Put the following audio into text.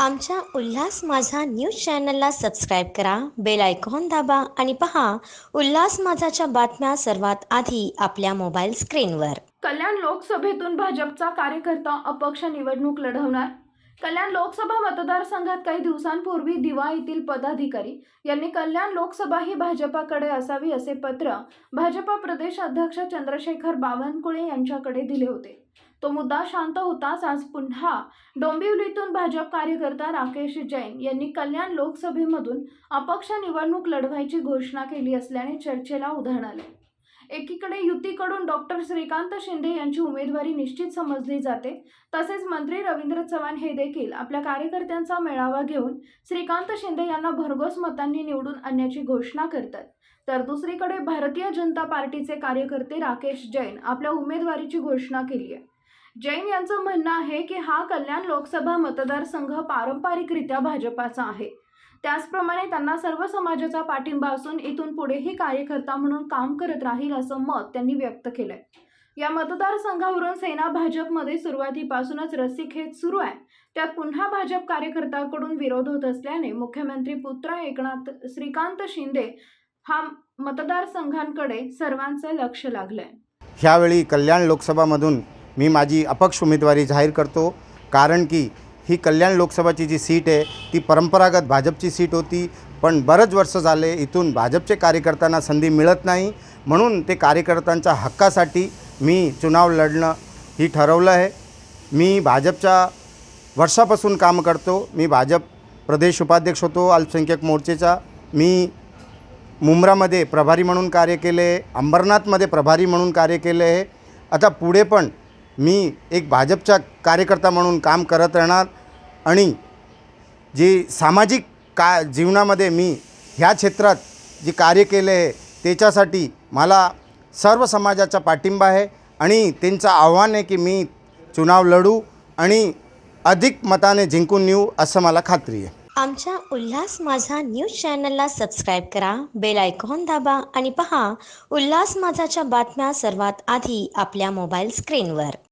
आमच्या उल्हास माझा न्यूज चॅनलला सबस्क्राईब करा बेल आयकॉन दाबा आणि पहा उल्हास माझाच्या बातम्या सर्वात आधी आपल्या मोबाईल स्क्रीनवर. कल्याण लोकसभेतून भाजपचा कार्यकर्ता अपक्ष निवडणूक लढवणार? कल्याण लोकसभा मतदारसंघात काही दिवसांपूर्वी दिवा येथील पदाधिकारी यांनी कल्याण लोकसभा ही भाजपाकडे असावी असे पत्र भाजपा प्रदेश अध्यक्ष चंद्रशेखर बावनकुळे यांच्याकडे दिले होते. तो मुद्दा शांत होताच आज पुन्हा डोंबिवलीतून भाजप कार्यकर्ता राकेश जैन यांनी कल्याण लोकसभेमधून अपक्ष निवडणूक लढवायची घोषणा केली असल्याने चर्चेला उधाण आले. एकीकडे युतीकडून डॉक्टर श्रीकांत शिंदे यांची उमेदवारी निश्चित समजली जाते तसेच मंत्री रवींद्र चव्हाण हे देखील आपल्या कार्यकर्त्यांचा मेळावा घेऊन श्रीकांत शिंदे यांना भरघोस मतांनी निवडून आणण्याची घोषणा करतात. तर दुसरीकडे भारतीय जनता पार्टीचे कार्यकर्ते राकेश जैन आपल्या उमेदवारीची घोषणा केली आहे जैन यांचं म्हणणं आहे की हा कल्याण लोकसभा मतदारसंघ पारंपरिकरित्या भाजपाचा आहे. त्याचप्रमाणे त्यांना सर्व समाजाचा पाठिंबा असून इथून पुढेही कार्यकर्ता म्हणून काम करत राहील असं मत त्यांनी व्यक्त केलंय. या मतदारसंघावरून सेना भाजपमध्ये सुरुवातीपासूनच रस्सीखेच सुरू आहे. त्यात पुन्हा भाजप कार्यकर्त्याकडून विरोध होत असल्याने मुख्यमंत्री पुत्र एकनाथ श्रीकांत शिंदे हा मतदारसंघांकडे सर्वांचं लक्ष लागलंय. ह्यावेळी कल्याण लोकसभामधून मी माझी अपक्ष उमेदवारी जाहीर करतो कारण की ही कल्याण लोकसभाची जी सीट आहे ती परंपरागत भाजपची सीट होती. पण बरंच वर्ष झाले इथून भाजपचे कार्यकर्त्यांना संधी मिळत नाही. म्हणून ते कार्यकर्त्यांच्या हक्कासाठी मी चुनाव लढणं ही ठरवलं आहे. मी भाजपच्या वर्षापासून काम करतो. मी भाजप प्रदेश उपाध्यक्ष होतो अल्पसंख्याक मोर्चेचा. मी मुंब्रामध्ये प्रभारी म्हणून कार्य केले आहे अंबरनाथमध्ये प्रभारी म्हणून कार्य केले आहे. आता पुढे पण मी एक भाजपचा कार्यकर्ता म्हणून काम करत राहणार. आणि जी सामाजिक का जीवनामध्ये मी ह्या क्षेत्रात जे कार्य केले आहे त्याच्यासाठी मला सर्व समाजाचा पाठिंबा आहे आणि त्यांचं आव्हान आहे की मी चुनाव लढू आणि अधिक मताने जिंकून येऊ असं मला खात्री आहे. आमच्या उल्हास माझा न्यूज चॅनलला सबस्क्राईब करा बेल आयकॉन दाबा आणि पहा उल्हास माझाच्या बातम्या सर्वात आधी आपल्या मोबाईल स्क्रीनवर.